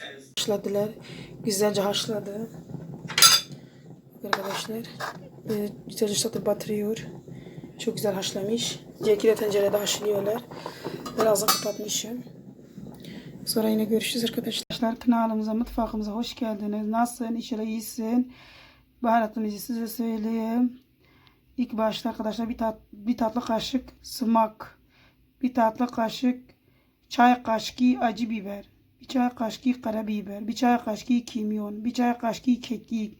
Haşladılar. Güzelce haşladı. Arkadaşlar. Böyle güzelce satıp batırıyor. Çok güzel haşlamış. Cekile tencerede haşlıyorlar. Birazdan kapatmışım. Sonra yine görüşürüz arkadaşlar. Kanalımıza, mutfağımıza hoş geldiniz. Nasılsın? İnşallah iyisin. Baharatımızı size söyleyeyim. İlk başta arkadaşlar bir, tat, bir tatlı kaşık sımak. Bir tatlı kaşık çay kaşığı acı biber. Bir çay kaşığı karabiber. Bir çay kaşığı kimyon. Bir çay kaşığı kekik.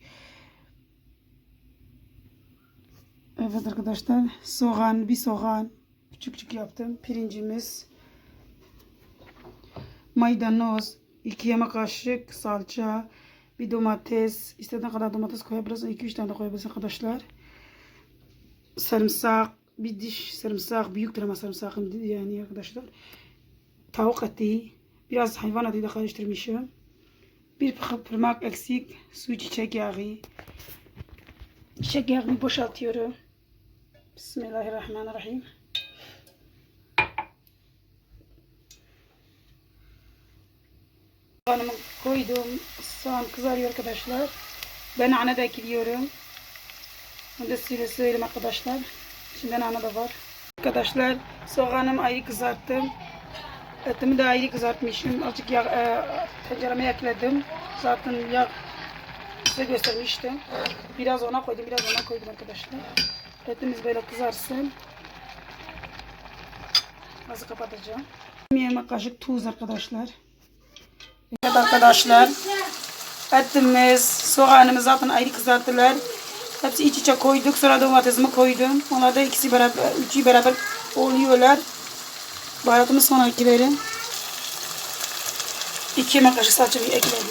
Evet arkadaşlar soğan bir soğan küçük küçük yaptım. Pirincimiz maydanoz, iki yemek kaşık salça, bir domates, istediğin kadar domates koyabilirsin, 2-3 tane koyabilirsin arkadaşlar. Sarımsak, bir diş sarımsak, büyüktür ama sarımsakım yani arkadaşlar. Tavuk eti, biraz hayvan de karıştırmışım. Bir parmak eksik, su çiçek yağı. Çiçek yağını boşaltıyorum. Bismillahirrahmanirrahim. Soğanımı koydum. Soğan kızarıyor arkadaşlar. Ben nane de ekliyorum. Bunu da size söyleyeyim arkadaşlar. Şimdi nane de var. Arkadaşlar soğanımı ayrı kızarttım. Etimi de ayrı kızartmışım. Azıcık yağ, e, tencereme ekledim. Zaten yağ size göstermiştim. Biraz ona koydum, biraz ona koydum arkadaşlar. Etimiz böyle kızarsın. Nasıl kapatacağım? Yemek kaşık tuz arkadaşlar. Evet arkadaşlar. Etimiz, soğanımız zaten ayrı kızarttılar. Hepsi iç içe koyduk. Sonra domatesimi koydum. Onlar da ikisi beraber, üçü beraber oluyorlar. Baharatımı sonra eklerim. İki yemek kaşık salça bir ekledim.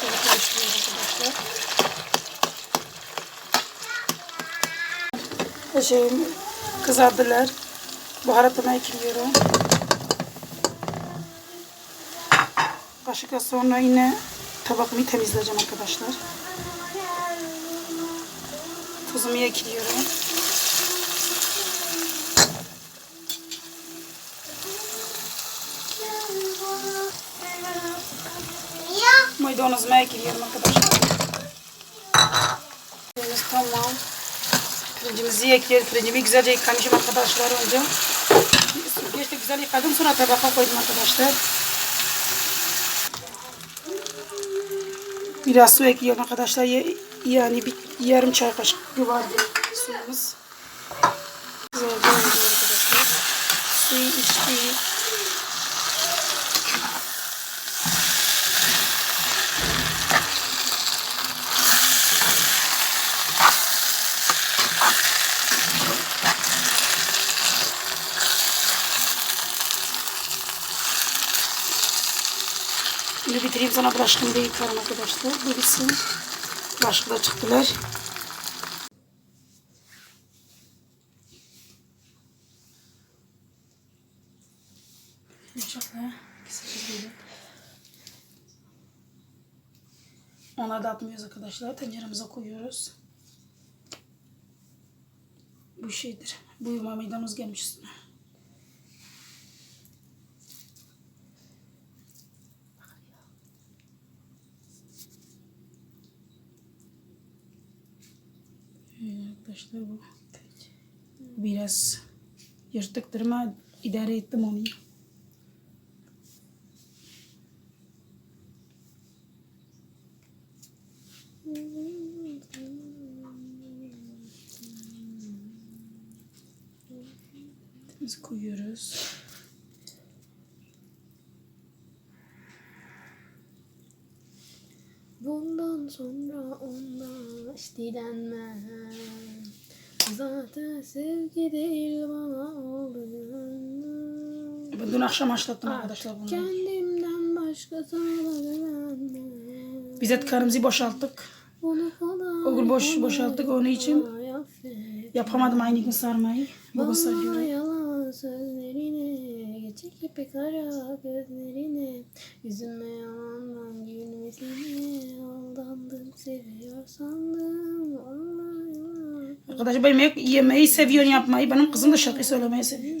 Şöyle karıştırıyoruz arkadaşlar. Ve şey kızardılar. Baharatımı ekliyorum. Kaşıkla sonra yine tabakımı temizleyeceğim arkadaşlar. Tuzumu ekliyorum. Maydanozumu ekliyorum arkadaşlar. Pirincimiz tamam. Pirincimizi ekliyoruz. Pirincimi güzelce yıkamışım arkadaşlar önce. Süzgeçte güzel yıkadım sonra tabağa koydum arkadaşlar. Biraz su ekliyorum arkadaşlar. Yani bir yarım çay kaşığı vardı suyumuz. Güzelce oldu arkadaşlar. Suyu içti. Bunu bitireyim sonra bulaşıkımı da yıkarım arkadaşlar. Bu bitsin. Bulaşıklar çıktılar. Bıçakla kısa Onları da atmıyoruz arkadaşlar. Tenceremize koyuyoruz. Bu şeydir. Bu yuma maydanoz gelmiş üstüne. Arkadaşlar bu biraz yırtıktır ama idare ettim onu. Biz koyuyoruz. Hiç dilenmem Zaten sevgi değil bana olduğunu Ben dün akşam haşlattım arkadaşlar bunu. Kendimden güvenmem Biz et karımızı boşalttık. O gün boş boşalttık onun için yapamadım aynı gün sarmayı. Bugün Bana yalan sözlerine Geçik ipi kara gözlerine Yüzüme yalandan gülmesine Aldandım seviyor sandım Vallahi yalan Arkadaşlar benim yemek- yemeği seviyor yapmayı. Benim kızım da şarkı söylemeyi seviyor.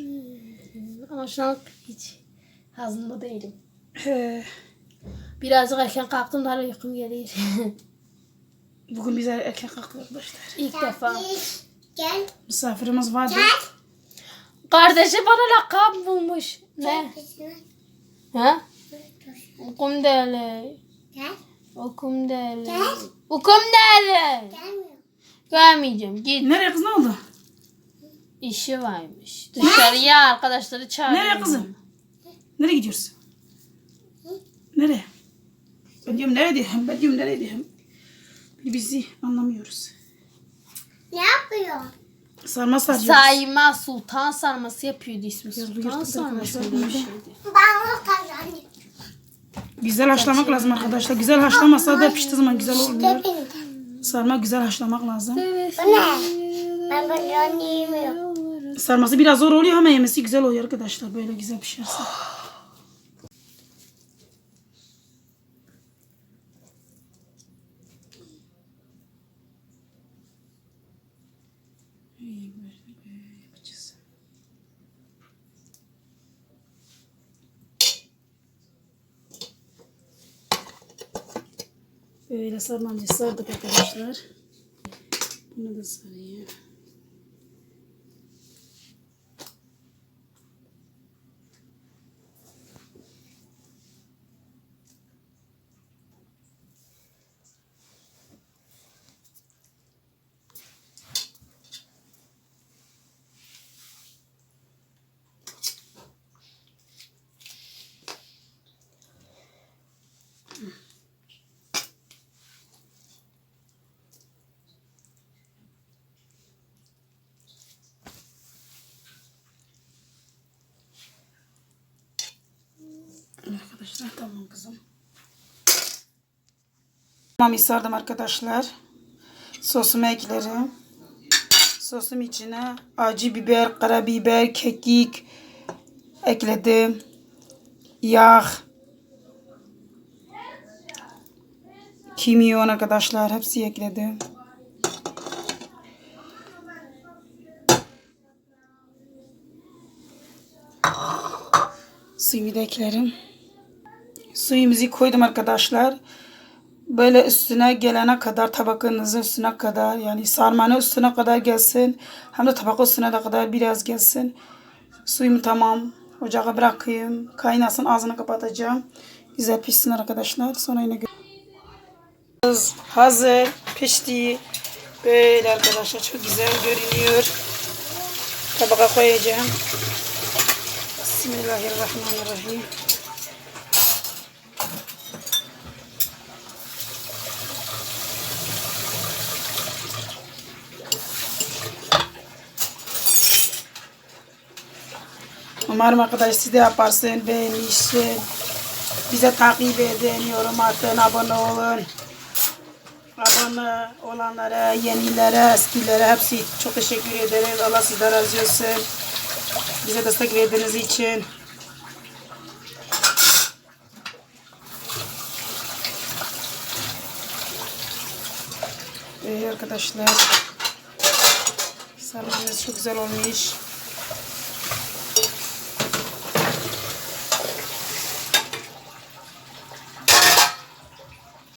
Ama şarkı hiç Hazırlı değilim. He, Birazcık erken kalktım da hala uykum geliyor. bugün bize erken kalktık arkadaşlar. İlk defa. Gel. Misafirimiz vardı. Kardeşi bana lakap bulmuş. Ne? Ha? Okum deli. Okum deli. Okum deli. Gelmiyor. Görmeyeceğim. Git. Nereye kız ne oldu? İşi varmış. Dışarıya arkadaşları çağırıyor. Nereye kızım? Nereye gidiyorsun? Nereye? Ben diyorum nereye diyeyim? Ben diyorum nereye diyeyim? Bizi anlamıyoruz. Ne yapıyor? Sarma sarıyoruz. Sayma sultan sarması yapıyordu ismi. Sultan sarması bir şeydi. Ben kazandım. Güzel haşlamak lazım arkadaşlar. Güzel haşlamasa da piştiği zaman güzel olmuyor. Sarma güzel haşlamak lazım. Bu ne? Ben bunu yemiyorum. Sarması biraz zor oluyor ama yemesi güzel oluyor arkadaşlar. Böyle güzel pişerse. İyi, böyle böyle yapacağız. Böyle sarmamızı sardık arkadaşlar. Bunu da sarayım. Arkadaşlar tamam kızım. Tamam sardım arkadaşlar. Sosumu eklerim. Sosum içine acı biber, karabiber, kekik ekledim. Yağ. Kimyon arkadaşlar hepsi ekledim. Suyumu da eklerim. Suyumuzu koydum arkadaşlar. Böyle üstüne gelene kadar tabakınızın üstüne kadar yani sarmanın üstüne kadar gelsin. Hem de tabak üstüne de kadar biraz gelsin. Suyumu tamam. Ocağa bırakayım. Kaynasın ağzını kapatacağım. Güzel pişsin arkadaşlar. Sonra yine gö- Hazır. Pişti. Böyle arkadaşlar çok güzel görünüyor. Tabağa koyacağım. Bismillahirrahmanirrahim. Umarım arkadaş siz de yaparsın, beğenmişsin. Bize takip edin, yorum atın, abone olun. Abone olanlara, yenilere, eskilere hepsi çok teşekkür ederiz. Allah sizden razı olsun. Bize destek verdiğiniz için. Ee, arkadaşlar sarmamız çok güzel olmuş.